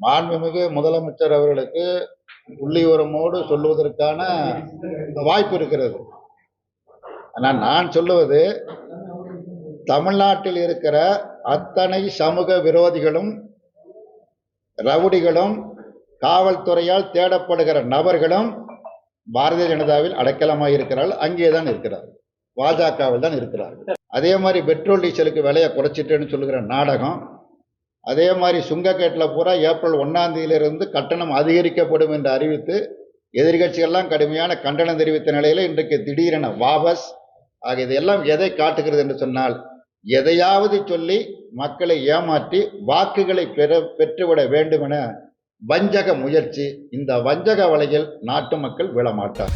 மாண்புமிகு முதலமைச்சர் அவர்களுக்கு புள்ளிவரமோடு சொல்லுவதற்கான வாய்ப்பு இருக்கிறது. ஆனால் நான் சொல்லுவது தமிழ்நாட்டில் இருக்கிற அத்தனை சமூக விரோதிகளும் ரவுடிகளும் காவல்துறையால் தேடப்படுகிற நபர்களும் பாரதிய ஜனதாவில் அடைக்கலமாக இருக்கிறார்கள். அங்கே தான் இருக்கிறார்கள். பாஜகவில் தான் இருக்கிறார்கள். அதே மாதிரி பெட்ரோல் டீசலுக்கு விலையை குறைச்சிட்டேன்னு சொல்லுகிற நாடகம் அதே மாதிரி சுங்கக்கேட்டில் பூரா ஏப்ரல் ஒன்றாந்தேதியிலிருந்து கட்டணம் அதிகரிக்கப்படும் என்று அறிவித்து எதிர்கட்சிகள்லாம் கடுமையான கண்டனம் தெரிவித்த நிலையில் இன்றைக்கு திடீரென வாபஸ். ஆக இதெல்லாம் எதை காட்டுகிறது என்று சொன்னால் எதையாவது சொல்லி மக்களை ஏமாற்றி வாக்குகளை பெற பெற்றுவிட வேண்டும் என வஞ்சக முயற்சி. இந்த வஞ்சக வலையில் நாட்டு மக்கள் விழமாட்டார்